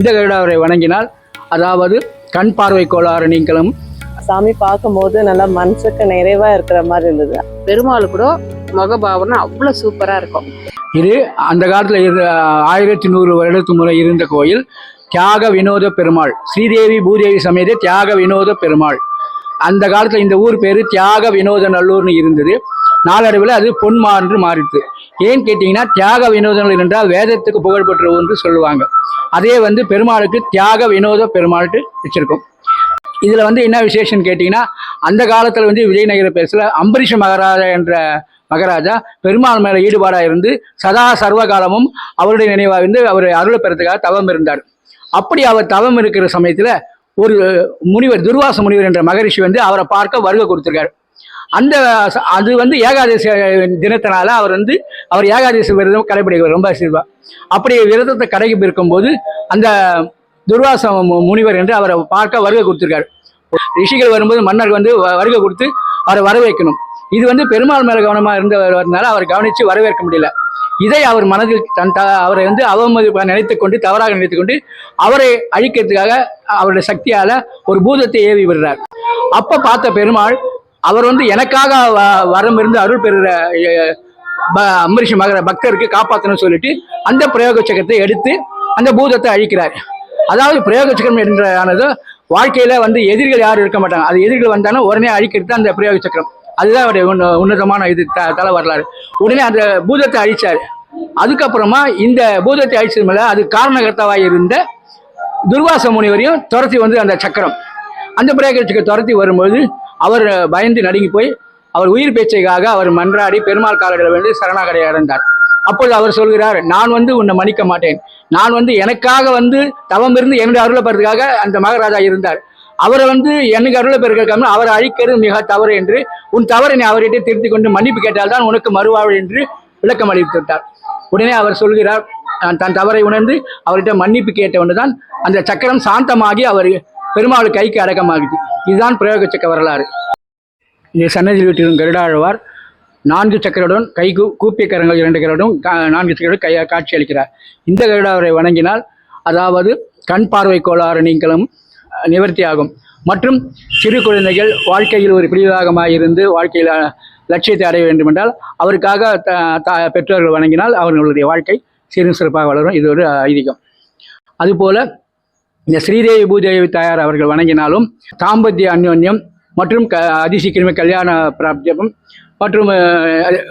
இந்த கருடாவரை வணங்கினால் அதாவது கண் பார்வை கோளாறு நீங்களும் சாமி பார்க்கும்போது நல்லா மனசுக்கு நிறைவா இருக்கிற மாதிரி இருந்தது. பெருமாள் கூட முகபாவனை அவ்வளோ சூப்பராக இருக்கும். இது அந்த காலத்தில் இரு ஆயிரத்தி நூறு வருடத்துக்கு முறை இருந்த கோயில் தியாக வினோத பெருமாள். ஸ்ரீதேவி பூதேவி சமேத தியாக வினோத பெருமாள். அந்த காலத்தில் இந்த ஊர் பேர் தியாக வினோத நல்லூர்னு இருந்தது. நாளடைவில் அது பொன்மான்று மாறிட்டு ஏன்னு கேட்டிங்கன்னா தியாக வினோதங்கள் என்றால் வேதத்துக்கு புகழ்பெற்ற ஒன்று சொல்லுவாங்க. அதே வந்து பெருமாளுக்கு தியாக வினோத பெருமாள்ட்டு வச்சிருக்கும். இதில் வந்து என்ன விசேஷம்னு கேட்டிங்கன்னா அந்த காலத்தில் வந்து விஜயநகர பேசல அம்பரீஷ மகாராஜா என்ற மகாராஜா பெருமாள் மேலே ஈடுபாடாக இருந்து சதா சர்வ காலமும் அவருடைய நினைவாக இருந்து அவர் அருளை பெறத்துக்காக தவம் இருந்தார். அப்படி அவர் தவம் இருக்கிற சமயத்தில் ஒரு முனிவர் துர்வாச முனிவர் என்ற மகரிஷி வந்து அவரை பார்க்க வருகை கொடுத்துருக்காரு. அந்த அது வந்து ஏகாதசி தினத்தினால அவர் வந்து அவர் ஏகாதசி விரதம் கடைபிடிக்கிறார் ரொம்ப சிறுவா அப்படி விரதத்தை கடைபிடிக்கும் போது அந்த துர்வாச முனிவர் என்று அவரை பார்க்க வருகை கொடுத்துருக்காரு. ரிஷிகள் வரும்போது மன்னர் வந்து வ- வருகை கொடுத்து அவரை வரவேற்கணும். இது வந்து பெருமாள் மேல கவனமாக இருந்தவர்னால அவர் கவனித்து வரவேற்க முடியல. இதை அவர் மனதில் தன் த அவரை வந்து அவமதிப்பாக நினைத்து கொண்டு தவறாக நினைத்து கொண்டு அவரை அழிக்கிறதுக்காக அவருடைய சக்தியால ஒரு பூதத்தை ஏவி விடுறார். அப்ப பார்த்த பெருமாள் அவர் வந்து எனக்காக வ- வரம் இருந்து அருள் பெறுகிற எ, ப- மகர பக்தருக்கு காப்பாற்றணும்னு சொல்லிட்டு அந்த பிரயோக சக்கரத்தை எடுத்து அந்த பூதத்தை அழிக்கிறார். அதாவது பிரயோக சக்கரம் என்ற ஆனது வாழ்க்கையில வந்து எதிரிகள் யாரும் இருக்க மாட்டாங்க. அது எதிரிகள் வந்தாலும் உடனே அழிக்கிறது அந்த பிரயோக சக்கரம் அதுதான் அவருடைய உன்ன- உன்னதமான இது த தலை வரலாறு. உடனே அந்த பூதத்தை அழிச்சார். அதுக்கப்புறமா இந்த பூதத்தை அழிச்சது மேலே அது காரணகர்த்தாவாக இருந்த துர்வாச முனிவரையும் துரத்தி வந்து அந்த சக்கரம். அந்த பிரயோக சக்கரம் துரத்தி வரும்போது அவர் பயந்து நடுங்கி போய் அவர் உயிர் பேச்சைக்காக அவர் மன்றாடி பெருமாள் காலத்தில் வந்து சரணாகரை அடைந்தார். அப்பொழுது அவர் சொல்கிறார் நான் வந்து உன்னை மன்னிக்க மாட்டேன். நான் வந்து எனக்காக வந்து தவம் இருந்து என்னுடைய அருளை பெறதுக்காக அந்த மகாராஜா இருந்தார். அவரை வந்து எனக்கு அருளை பெருக்காம அவரை அழிக்கிறது மிக தவறு என்று உன் தவறை நீ அவர்கிட்ட திருத்திக் கொண்டு மன்னிப்பு கேட்டால்தான் உனக்கு மறுவாழ்வு என்று விளக்கம் அளித்துவிட்டார் உடனே அவர் சொல்கிறார் தன் தவறை உணர்ந்து அவர்கிட்ட மன்னிப்பு கேட்ட தான். அந்த சக்கரம் சாந்தமாகி அவர் பெருமாள் கைக்கு அடக்கமாகுது இதுதான் பிரயோக சக்க வரலாறு. இது சன்னதியில் வீட்டிலும் கருடாழ்வார் நான்கு சக்கரடன் கை கூ கூப்பிய கரங்கள் இரண்டு கரடும் நான்கு சக்கரடும் கை காட்சி அளிக்கிறார். இந்த கருடாவரை வணங்கினால் அதாவது கண் பார்வை கோளாறு நீங்களும் நிவர்த்தியாகும். மற்றும் சிறு குழந்தைகள் வாழ்க்கையில் ஒரு பிரிவாகமாக இருந்து வாழ்க்கையில் லட்சியத்தை அடைய வேண்டுமென்றால் அவருக்காக த பெற்றோர்கள் வணங்கினால் அவர்களுடைய வாழ்க்கை சீரும் சிறப்பாக வளரும். இது ஒரு ஐதீகம். அதுபோல் இந்த ஸ்ரீதேவி பூதேவி தாயார் அவர்கள் வணங்கினாலும் தாம்பத்திய அந்யோன்யம் மற்றும் க அதிசீக்கிரமே கல்யாண பிராப்தியம் மற்றும்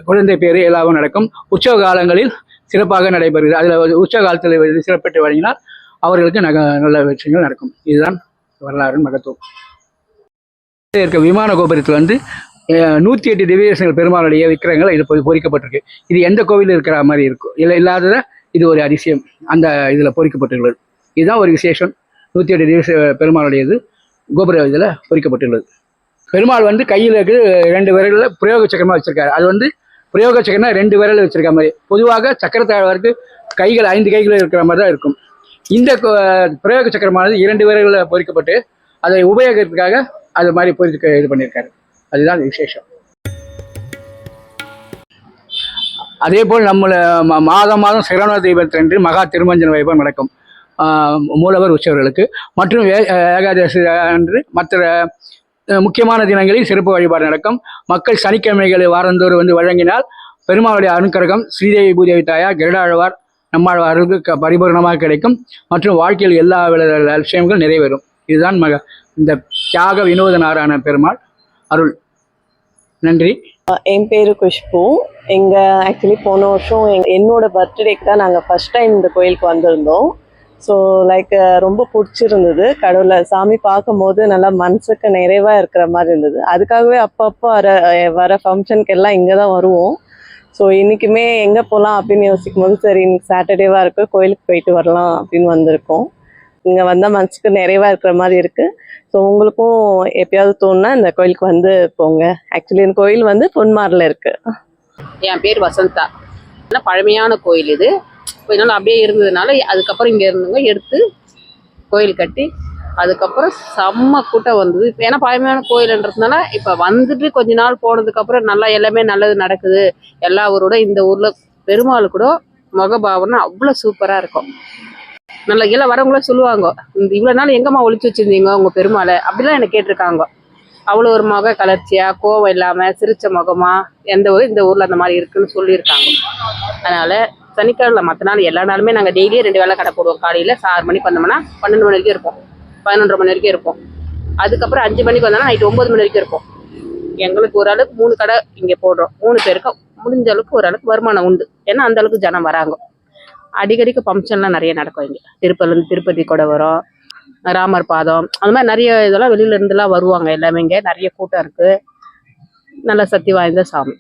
குழந்தை பேர் எல்லாவும் நடக்கும். உற்சவ காலங்களில் சிறப்பாக நடைபெறுகிறது. அதில் உற்சவ காலத்தில் சிறப்பிட்டு வழங்கினால் அவர்களுக்கு நக நல்ல விஷயங்கள் நடக்கும். இதுதான் வரலாறு மகத்துவம். இருக்க விமான கோபுரத்தில் வந்து நூற்றி எட்டு திவ்யசங்கள் பெருமாளுடைய விக்கிரகங்கள் இது பொறிக்கப்பட்டிருக்கு. இது எந்த கோவிலில் இருக்கிற மாதிரி இருக்கும்? இல்லை இல்லாததை இது ஒரு அதிசயம். அந்த இதில் பொறிக்கப்பட்டுள்ளது இதுதான் ஒரு விசேஷம். நூற்றி எட்டு திவ்ய பெருமாளுடையது. கோபுர இதில் பொறிக்கப்பட்டுள்ளது. பெருமாள் வந்து கையில் இருக்குது ரெண்டு விரலில் பிரயோக சக்கரமாக வச்சுருக்காரு. அது வந்து பிரயோக சக்கரம்னா ரெண்டு விரல் வச்சுருக்க மாதிரி. பொதுவாக சக்கரத்தாழ்வாருக்கு கைகள் ஐந்து கைகள் இருக்கிற மாதிரி தான் இருக்கும். இந்த பிரயோக சக்கரமானது இரண்டு விரல்களில் பொறிக்கப்பட்டு அதை உபயோகத்துக்காக அது மாதிரி பொறிக்க இது பண்ணியிருக்காரு. அதுதான் விசேஷம். அதே போல் நம்மளை மாதம் மாதம் சிரவண தீபத்தன்று மகா திருமஞ்சன வைபம் நடக்கும். மூலவர் உற்சவர்களுக்கு மற்றும் ஏகாதசி அன்று மற்ற முக்கியமான தினங்களில் சிறப்பு வழிபாடு நடக்கும். மக்கள் சனிக்கிழமைகளை வாரந்தோறும் வந்து வழங்கினால் பெருமாளுடைய அனுக்கரகம் ஸ்ரீதேவி பூதேவி தாயார் கருடாழ்வார் நம்மாழ்வாருக்கு க- பரிபூரணமாக கிடைக்கும். மற்றும் வாழ்க்கையில் எல்லா வித நிறைவேறும். இதுதான் மக இந்த தியாக வினோத நாராயண பெருமாள் அருள். நன்றி. என் பேர் குஷ்பு. எங்கள் ஆக்சுவலி போன வருஷம் என்னோட பர்த்டேக்கு தான் நாங்கள் ஃபர்ஸ்ட் டைம் இந்த கோயிலுக்கு வந்திருந்தோம். ஸோ லைக் uh, ரொம்ப பிடிச்சிருந்தது. கடவுளை சாமி பார்க்கும்போது நல்லா மனசுக்கு நிறைவாக இருக்கிற மாதிரி இருந்தது. அதுக்காகவே அப்பப்போ வர வர ஃபங்க்ஷனுக்கு எல்லாம் இங்கே தான் வருவோம். ஸோ இன்றைக்குமே எங்கே போகலாம் அப்படின்னு யோசிக்கும் போது சரி இன்னைக்கு சாட்டர்டேவாக இருக்கு கோயிலுக்கு போயிட்டு வரலாம் அப்படின்னு வந்திருக்கோம். இங்கே வந்தால் மனசுக்கு நிறைவாக இருக்கிற மாதிரி இருக்குது ஸோ உங்களுக்கும் எப்பயாவது தோணுனா இந்த கோயிலுக்கு வந்து போங்க. ஆக்சுவலி இந்த கோயில் வந்து பொன்மாரில் இருக்குது என் பேர் வசந்தா. நல்ல பழமையான கோயில் இது. கொஞ்ச நாள் அப்படியே இருந்ததுனால அதுக்கப்புறம் இங்கே இருந்தவங்க எடுத்து கோயில் கட்டி அதுக்கப்புறம் செம்ம கூட்டம் வந்தது. இப்போ ஏன்னா பழமையான கோயிலுன்றதுனால இப்போ வந்துட்டு கொஞ்ச நாள் போனதுக்கப்புறம் நல்லா எல்லாமே நல்லது நடக்குது. எல்லா ஊரோட இந்த ஊரில் பெருமாள் கூட முகபாவனை அவ்வளோ சூப்பராக இருக்கும். நல்ல கீழே வரவங்களும் சொல்லுவாங்க இந்த இவ்வளோ நாள் எங்கம்மா ஒழிச்சு வச்சிருந்தீங்க உங்கள் பெருமாளை? அப்படிலாம் என்னை கேட்டிருக்காங்க. அவ்வளோ ஒரு முக கலர்ச்சியாக கோவம் இல்லாமல் சிரித்த முகமாக எந்த ஊர் இந்த ஊரில் அந்த மாதிரி இருக்குன்னு சொல்லியிருக்காங்க. அதனால் சனிக்கிழமை மற்ற நாள் எல்லா நாளுமே நாங்கள் டெய்லியும் ரெண்டு வேளை கடை போடுவோம். காலையில் ஆறு மணிக்கு வந்தோம்னா பன்னெண்டு மணி வரைக்கும் இருப்போம். பதினொன்றரை மணி வரைக்கும் இருப்போம். அதுக்கப்புறம் அஞ்சு மணிக்கு வந்தோம்னா நைட் ஒம்பது மணி வரைக்கும் இருப்போம். எங்களுக்கு ஓரளவுக்கு மூணு கடை இங்கே போடுறோம். மூணு பேருக்கும் முடிஞ்ச அளவுக்கு ஓரளவுக்கு வருமானம் உண்டு. ஏன்னா அந்த அளவுக்கு ஜனம் வராங்க. அடிக்கடிக்கு ஃபங்க்ஷன்லாம் நிறைய நடக்கும் இங்கே. திருப்பதிலேருந்து திருப்பதி கூட வரும். ராமர் பாதம். அந்த மாதிரி நிறைய இதெல்லாம் வெளியில இருந்துலாம் வருவாங்க. எல்லாமே இங்கே நிறைய கூட்டம் இருக்குது நல்ல சக்தி வாய்ந்த சாமி.